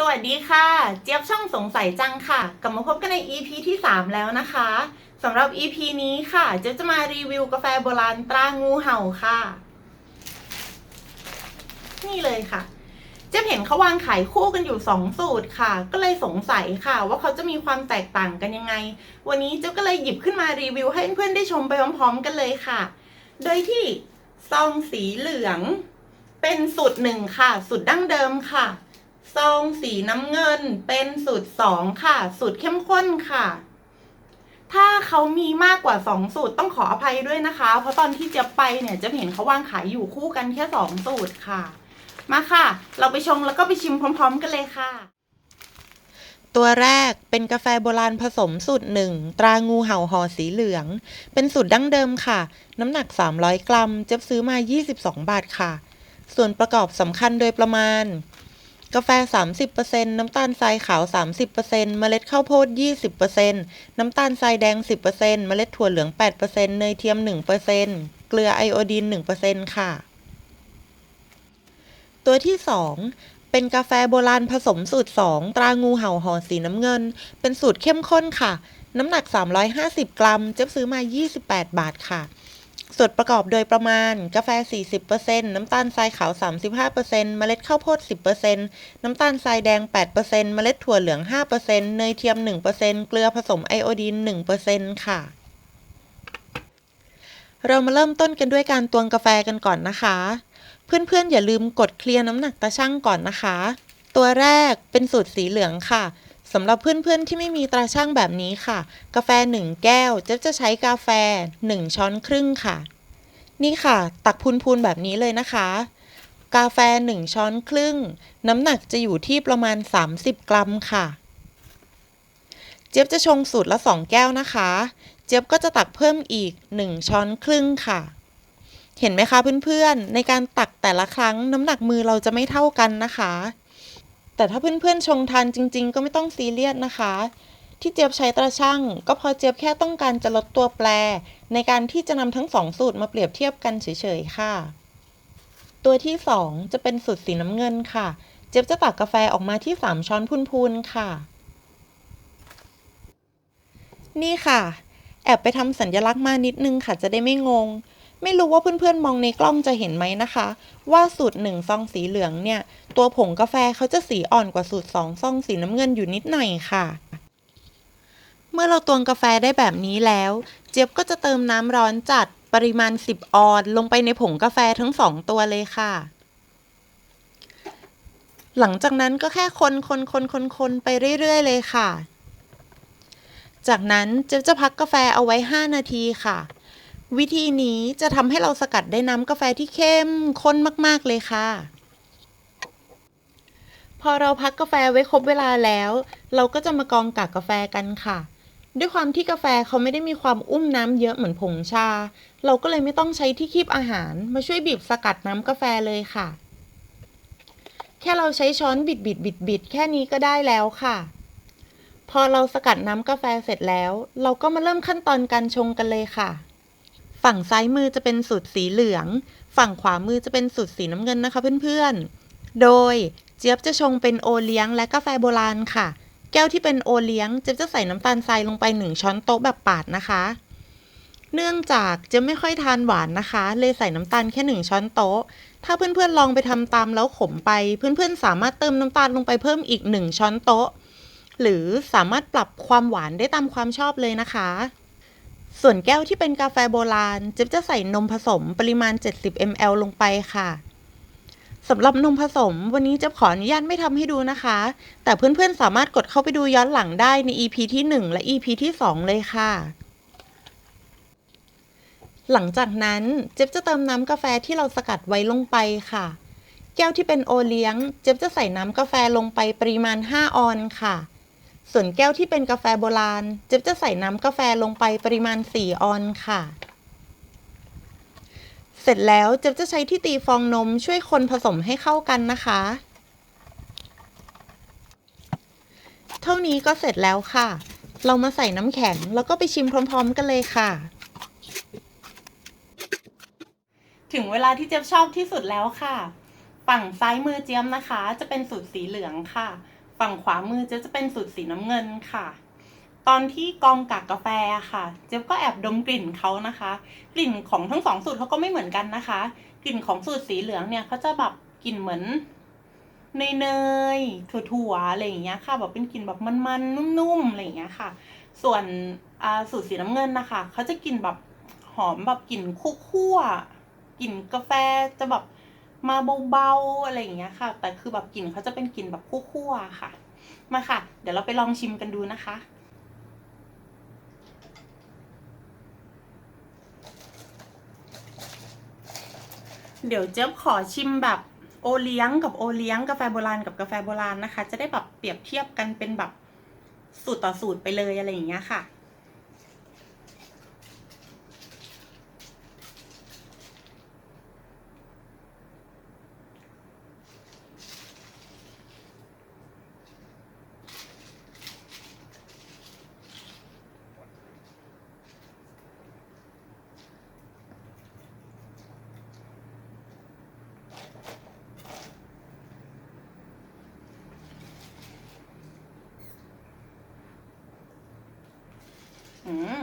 สวัสดีค่ะ เจี๊ยบช่องสงสัยจังค่ะ กลับมาพบกันใน EP ที่ 3 แล้วนะคะสำหรับ EP นี้ค่ะ เจี๊ยบจะมารีวิวกาแฟโบราณตรางูเห่าค่ะ นี่เลยค่ะ เจี๊ยบเห็นเขาวางขายคู่กันอยู่ 2 สูตรค่ะ ก็เลยสงสัยค่ะ ว่าเขาจะมีความแตกต่างกันยังไง วันนี้เจี๊ยบก็เลยหยิบขึ้นมารีวิวให้เพื่อนๆได้ชมไปพร้อมๆกันเลยค่ะ โดยที่ซองสีเหลือง เป็นสูตรหนึ่งค่ะ สูตรดั้งเดิมค่ะ ซองสีน้ำเงินเป็นสูตรสองค่ะ สูตรเข้มข้นค่ะ ถ้าเขามีมากกว่าสองสูตรต้องขออภัยด้วยนะคะ เพราะตอนที่จะไปเนี่ยจะเห็นเขาวางขายอยู่คู่กันแค่สองสูตรค่ะ มาค่ะ เราไปชงแล้วก็ไปชิมพร้อม ๆ กันเลยค่ะ ตัวแรกเป็นกาแฟโบราณผสมสูตรหนึ่งตรางูเห่าห่อสีเหลือง เป็นสูตรดั้งเดิมค่ะ น้ำหนัก 300 กรัมเจ็บซื้อมา 22 บาทค่ะ ส่วนประกอบสำคัญโดยประมาณ กาแฟ 30%น้ำตาลทรายขาว 30%เมล็ดข้าวโพด 20%น้ำตาลทรายแดง 10%เมล็ดถั่วเหลือง 8%เนยเทียม 1%เกลือไอโอดีน 1%ค่ะ ตัวที่ 2เป็นกาแฟโบราณผสมสูตร 2 ตรางูเห่าห่อสีน้ำเงิน เป็นสูตรเข้มข้นค่ะ น้ำหนัก 350 กรัม เจ็บซื้อมา 28 บาทค่ะ ส่วนประกอบโดยประมาณ กาแฟ 40%น้ำตาลทรายขาว 35%เมล็ดข้าวโพด 10%น้ำตาลทรายแดง 8%เมล็ดถั่วเหลือง 5%เนยเทียม 1%เกลือผสมไอโอดีน 1%ค่ะ เรามาเริ่มต้นกันด้วยการตวงกาแฟกันก่อนนะคะ เพื่อนๆ อย่าลืมกดเคลียร์น้ำหนักตาช่างก่อนนะคะ ตัวแรกเป็นสูตรสีเหลืองค่ะ สำหรับเพื่อนๆ ที่ไม่มีตราช่างแบบนี้ค่ะ กาแฟ 1 แก้ว เจ๊จะใช้กาแฟ 1 ช้อนครึ่งค่ะ นี่ค่ะ ตักพูนๆ แบบนี้เลยนะคะ กาแฟ 1 ช้อนครึ่ง น้ำหนักจะอยู่ที่ประมาณ 30 กรัมค่ะ เจี๊ยบจะชงสูตรละ 2 แก้วนะคะ เจี๊ยบก็จะตักเพิ่มอีก 1 ช้อนครึ่งค่ะ เห็นไหมคะเพื่อนๆ ในการตักแต่ละครั้งน้ำหนักมือเราจะไม่เท่ากันนะคะ แต่ถ้าเพื่อนๆชงทานจริง ๆ ก็ไม่ต้องซีเรียสนะคะ ที่เจี๊ยบใช้ตราช่างก็พอเจี๊ยบแค่ต้องการจะลดตัวแปร ในการที่จะนำทั้งสองสูตรมาเปรียบเทียบกันเฉยๆค่ะ ตัวที่ 2 จะเป็นสูตรสีน้ำเงินค่ะ เจี๊ยบจะตักกาแฟออกมาที่ 3 ช้อนพูนๆค่ะ นี่ค่ะ แอบไปทำสัญลักษณ์มานิดนึงค่ะจะได้ไม่งง ไม่รู้ว่าเพื่อนๆมองในกล้องจะเห็นไหมนะคะ ว่าสูตรหนึ่งซองสีเหลืองเนี่ย ตัวผงกาแฟเขาจะสีอ่อนกว่าสูตรสองซองสีน้ำเงินอยู่นิดหน่อยค่ะ เมื่อเราตวงกาแฟได้แบบนี้แล้ว เจี๊ยบก็จะเติมน้ำร้อนจัดปริมาณ 10 ออนซ์ลงไปในผงกาแฟทั้งสองตัวเลยค่ะ หลังจากนั้นก็แค่คนคนคนคนคนไปเรื่อย ๆ เลยค่ะ จากนั้นเจี๊ยบจะพักกาแฟเอาไว้ 5 นาทีค่ะ วิธีนี้จะทำให้เราสกัดได้น้ำกาแฟที่เข้มข้นมาก ๆ เลยค่ะ พอเราพักกาแฟไว้ครบเวลาแล้ว เราก็จะมากรองกากกาแฟกันค่ะ ด้วยความที่กาแฟเขาไม่ได้มีความอุ้มน้ำเยอะเหมือนผงชา เราก็เลยไม่ต้องใช้ที่คีบอาหาร มาช่วยบีบสกัดน้ำกาแฟเลยค่ะ แค่เราใช้ช้อนบิดบิดบิดบิดแค่นี้ก็ได้แล้วค่ะ พอเราสกัดน้ำกาแฟเสร็จแล้ว เราก็มาเริ่มขั้นตอนการชงกันเลยค่ะ ฝั่งซ้ายมือจะเป็นสูตรสีเหลือง ฝั่งขวามือจะเป็นสูตรสีน้ำเงินนะคะเพื่อนๆ โดยเจี๊ยบจะชงเป็นโอเลี้ยงและกาแฟโบราณค่ะ แก้วที่เป็นโอเลี้ยงเจี๊ยบจะใส่น้ำตาลทรายลงไปหนึ่งช้อนโต๊ะแบบปาดนะคะ เนื่องจากจะไม่ค่อยทานหวานนะคะ เลยใส่น้ำตาลแค่หนึ่งช้อนโต๊ะ ถ้าเพื่อนๆลองไปทำตามแล้วขมไป เพื่อนๆสามารถเติมน้ำตาลลงไปเพิ่มอีกหนึ่งช้อนโต๊ะ หรือสามารถปรับความหวานได้ตามความชอบเลยนะคะ ส่วนแก้วที่เป็นกาแฟโบราณเจ๊บจะใส่นมผสมปริมาณ 70 ml ลงไปค่ะสำหรับนมผสม วันนี้เจ๊ขออนุญาตไม่ทำให้ดูนะคะ แต่เพื่อนๆสามารถกดเข้าไปดูย้อนหลังได้ใน EP ที่ 1 และ EP ที่ 2 เลยค่ะ หลังจากนั้นเจ๊บจะเติมน้ำกาแฟที่เราสกัดไว้ลงไปค่ะ แก้วที่เป็นโอเลี้ยง เจ๊บจะใส่น้ำกาแฟลงไปปริมาณ 5 ออนค่ะ ส่วนแก้วที่เป็นกาแฟโบราณเจ๊บจะใส่น้ำกาแฟลงไปปริมาณ 4 ออนซ์ค่ะ เสร็จแล้วเจ๊บจะใช้ที่ตีฟองนมช่วยคนผสมให้เข้ากันนะคะ เท่านี้ก็เสร็จแล้วค่ะ เรามาใส่น้ำแข็งแล้วก็ไปชิมพร้อม ๆ กันเลยค่ะ ถึงเวลาที่เจ๊ยบชอบที่สุดแล้วค่ะ ฝั่งซ้ายมือเจี๊ยบนะคะ จะเป็นสูตรสีเหลืองค่ะ ฝั่งขวามือเจ๊จะเป็นสูตรสีน้ำเงินค่ะ ตอนที่กองกากกาแฟค่ะ เจ๊ก็แอบดมกลิ่นเขานะคะ กลิ่นของทั้งสองสูตรเขาก็ไม่เหมือนกันนะคะ กลิ่นของสูตรสีเหลืองเนี่ยเขาจะแบบกลิ่นเหมือนเนยเนยถั่วๆอะไรอย่างเงี้ยค่ะ แบบเป็นกลิ่นแบบมันๆนุ่มๆอะไรอย่างเงี้ยค่ะ ส่วนอ่าสูตรสีน้ำเงินนะคะเขาจะกลิ่นแบบหอมแบบกลิ่นคั่วๆกลิ่นกาแฟจะแบบ มาเบาๆอะไรอย่างเงี้ยค่ะ แต่คือแบบกลิ่นเขาจะเป็นกลิ่นแบบคั่วๆค่ะ มาค่ะ เดี๋ยวเราไปลองชิมกันดูนะคะเดี๋ยวเจ๊บขอชิมแบบโอเลี้ยงกับโอเลี้ยงกาแฟโบราณกับกาแฟโบราณนะคะ จะได้แบบเปรียบเทียบกันเป็นแบบสูตรต่อสูตรไปเลยอะไรอย่างเงี้ยค่ะ อืม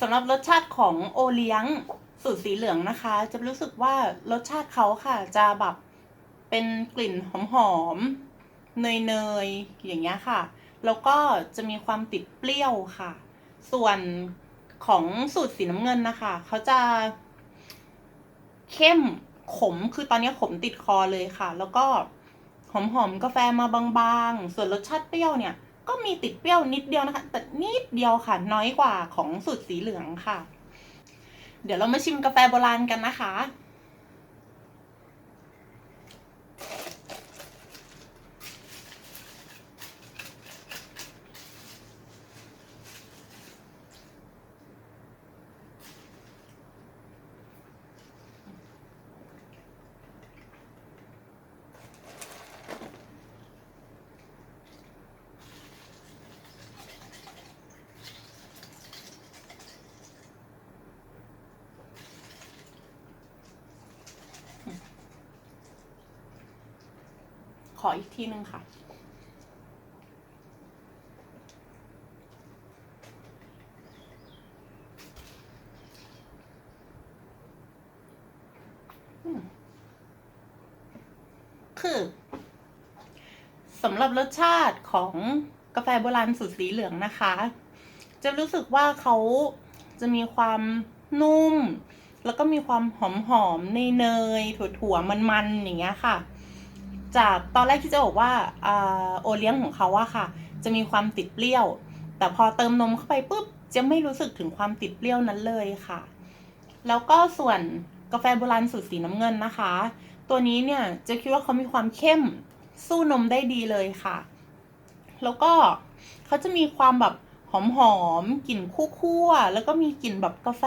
สำหรับรสชาติของโอเลี้ยงสูตรสีเหลืองนะคะ จะรู้สึกว่ารสชาติเขาค่ะ จะแบบเป็นกลิ่นหอมๆเนยๆอย่างเงี้ยค่ะ แล้วก็จะมีความติดเปรี้ยวค่ะ ส่วนของสูตรสีน้ำเงินนะคะเขาจะ เข้มขมคือตอนนี้ขมติดคอเลยค่ะ แล้วก็หอมหอมๆกาแฟมาบางๆ ส่วนรสชาติเปรี้ยวเนี่ย ก็มีติดเปรี้ยวนิดเดียวนะคะ แต่นิดเดียวค่ะ น้อยกว่าของสูตรสีเหลืองค่ะ เดี๋ยวเรามาชิมกาแฟโบราณกันนะคะ ขออีกทีหนึ่งค่ะ คือสำหรับรสชาติของกาแฟโบราณสูตรสีเหลืองนะคะ จะรู้สึกว่าเขาจะมีความนุ่ม แล้วก็มีความหอมหอมๆเนยถั่วๆมันๆอย่างเงี้ยค่ะ จากตอนแรกที่จะบอกว่าโอเลี้ยงของเขาอะค่ะ จะมีความติดเปรี้ยว แต่พอเติมนมเข้าไปปุ๊บจะไม่รู้สึกถึงความติดเปรี้ยวนั้นเลยค่ะ แล้วก็ส่วนกาแฟโบราณสูตรสีน้ำเงินนะคะ ตัวนี้เนี่ยจะคิดว่าเขามีความเข้มสู้นมได้ดีเลยค่ะ แล้วก็เขาจะมีความแบบหอมๆกลิ่นคั่วๆแล้วก็มีกลิ่นแบบกาแฟ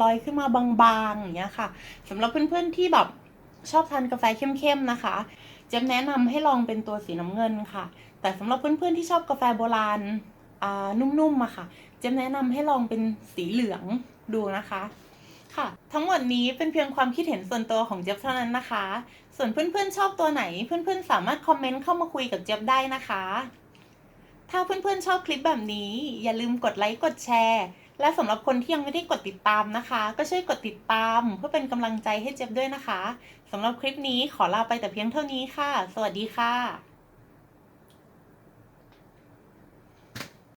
ลอยขึ้นมาบางๆอย่างเงี้ยค่ะสำหรับเพื่อนๆที่แบบชอบทานกาแฟเข้มๆนะคะ เจ๊แนะนำให้ลองเป็นตัวสีน้ำเงินค่ะ แต่สำหรับเพื่อนๆที่ชอบกาแฟโบราณอ่านุ่มๆอะค่ะ เจ๊แนะนำให้ลองเป็นสีเหลืองดูนะคะค่ะทั้งหมดนี้เป็นเพียงความคิดเห็นส่วนตัวของเจี๊ยบเท่านั้นนะคะ ส่วนเพื่อนๆชอบตัวไหน เพื่อนๆสามารถคอมเมนต์เข้ามาคุยกับเจี๊ยบได้นะคะ ถ้าเพื่อนๆชอบคลิปแบบนี้ อย่าลืมกดไลค์กดแชร์ และสำหรับคนที่ยังไม่ได้กดติดตามนะคะ ก็ช่วยกดติดตามเพื่อเป็นกำลังใจให้เจี๊ยบด้วยนะคะ สำหรับคลิปนี้ขอลาไปแต่เพียงเท่านี้ค่ะ สวัสดีค่ะ